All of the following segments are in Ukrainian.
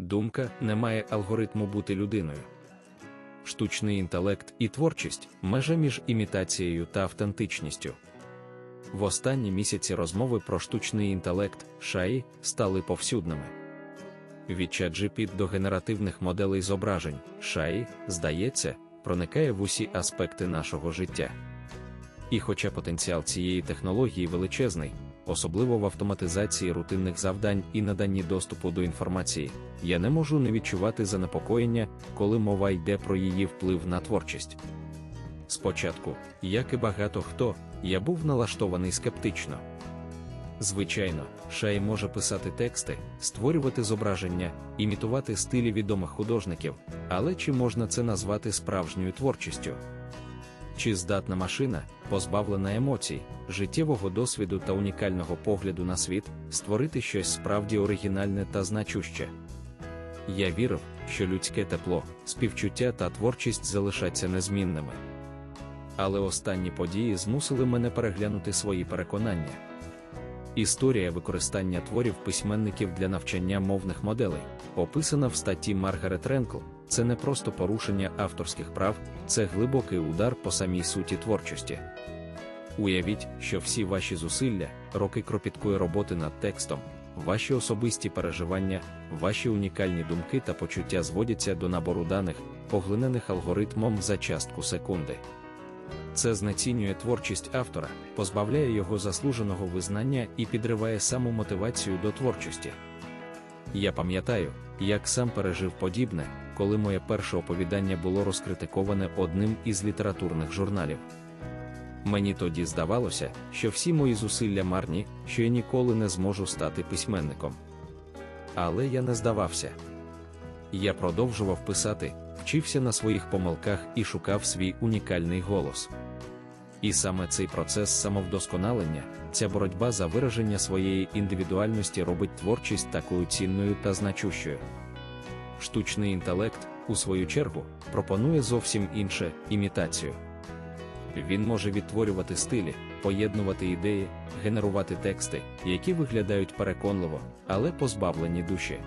думка не має алгоритму бути людиною. Штучний інтелект і творчість межа між імітацією та автентичністю. В останні місяці розмови про штучний інтелект шаї стали повсюдними. Від ChatGPT до генеративних моделей зображень шаї, здається, проникає в усі аспекти нашого життя. І хоча потенціал цієї технології величезний, особливо в автоматизації рутинних завдань і наданні доступу до інформації, я не можу не відчувати занепокоєння, коли мова йде про її вплив на творчість. Спочатку, як і багато хто, я був налаштований скептично. Звичайно, Шай може писати тексти, створювати зображення, імітувати стилі відомих художників, але чи можна це назвати справжньою творчістю? Чи здатна машина, позбавлена емоцій, життєвого досвіду та унікального погляду на світ, створити щось справді оригінальне та значуще? Я вірив, що людське тепло, співчуття та творчість залишаться незмінними. Але останні події змусили мене переглянути свої переконання. Історія використання творів письменників для навчання мовних моделей, описана в статті Маргарет Ренкл, це не просто порушення авторських прав, це глибокий удар по самій суті творчості. Уявіть, що всі ваші зусилля, роки кропіткої роботи над текстом, ваші особисті переживання, ваші унікальні думки та почуття зводяться до набору даних, поглинених алгоритмом за частку секунди. Це знецінює творчість автора, позбавляє його заслуженого визнання і підриває саму мотивацію до творчості. Я пам'ятаю, як сам пережив подібне, коли моє перше оповідання було розкритиковане одним із літературних журналів. Мені тоді здавалося, що всі мої зусилля марні, що я ніколи не зможу стати письменником. Але я не здавався. Я продовжував писати, вчився на своїх помилках і шукав свій унікальний голос. І саме цей процес самовдосконалення, ця боротьба за вираження своєї індивідуальності робить творчість такою цінною та значущою. Штучний інтелект, у свою чергу, пропонує зовсім інше імітацію. Він може відтворювати стилі, поєднувати ідеї, генерувати тексти, які виглядають переконливо, але позбавлені душі.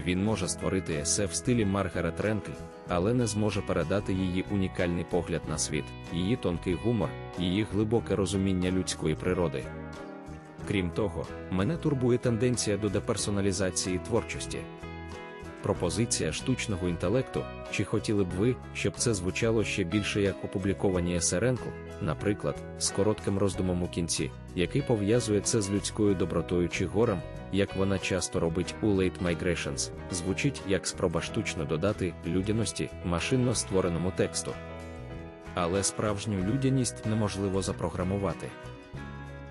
Він може створити есе в стилі Маргарет Ренкль, але не зможе передати її унікальний погляд на світ, її тонкий гумор, її глибоке розуміння людської природи. Крім того, мене турбує тенденція до деперсоналізації творчості. Пропозиція штучного інтелекту, чи хотіли б ви, щоб це звучало ще більше як опубліковані есеренку, наприклад, з коротким роздумом у кінці, який пов'язує це з людською добротою чи горем, як вона часто робить у Late Migrations, звучить як спроба штучно додати людяності машинно створеному тексту. Але справжню людяність неможливо запрограмувати.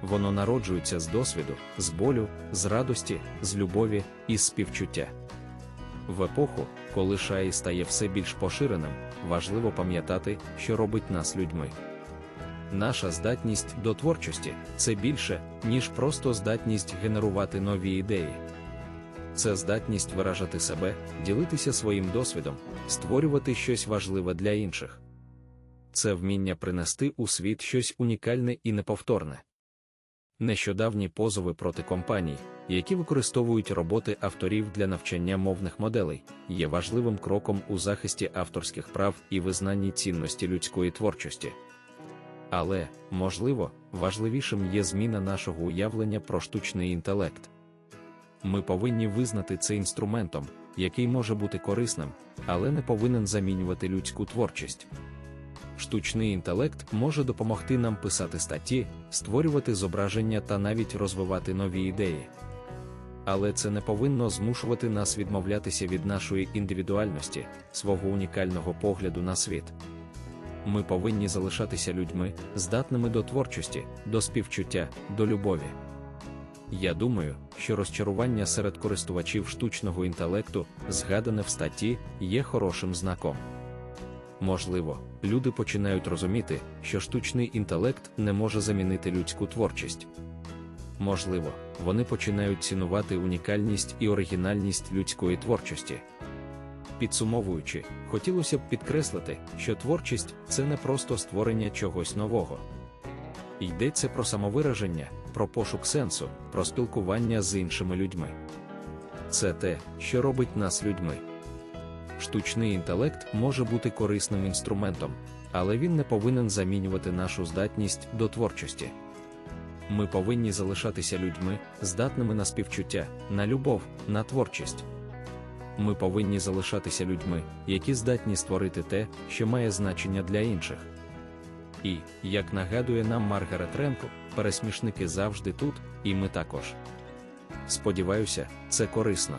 Воно народжується з досвіду, з болю, з радості, з любові і співчуття. В епоху, коли шаї стає все більш поширеним, важливо пам'ятати, що робить нас людьми. Наша здатність до творчості це більше, ніж просто здатність генерувати нові ідеї. Це здатність виражати себе, ділитися своїм досвідом, створювати щось важливе для інших. Це вміння принести у світ щось унікальне і неповторне. Нещодавні позови проти компаній, які використовують роботи авторів для навчання мовних моделей, є важливим кроком у захисті авторських прав і визнанні цінності людської творчості. Але, можливо, важливішим є зміна нашого уявлення про штучний інтелект. Ми повинні визнати це інструментом, який може бути корисним, але не повинен замінювати людську творчість. Штучний інтелект може допомогти нам писати статті, створювати зображення та навіть розвивати нові ідеї. Але це не повинно змушувати нас відмовлятися від нашої індивідуальності, свого унікального погляду на світ. Ми повинні залишатися людьми, здатними до творчості, до співчуття, до любові. Я думаю, що розчарування серед користувачів штучного інтелекту, згадане в статті, є хорошим знаком. Можливо, люди починають розуміти, що штучний інтелект не може замінити людську творчість. Можливо, вони починають цінувати унікальність і оригінальність людської творчості. Підсумовуючи, хотілося б підкреслити, що творчість це не просто створення чогось нового. Йдеться про самовираження, про пошук сенсу, про спілкування з іншими людьми. це те, що робить нас людьми. Штучний інтелект може бути корисним інструментом, але він не повинен замінювати нашу здатність до творчості. Ми повинні залишатися людьми, здатними на співчуття, на любов, на творчість. Ми повинні залишатися людьми, які здатні створити те, що має значення для інших. І, як нагадує нам Маргарет Ренко, пересмішники завжди тут, і ми також. Сподіваюся, це корисно.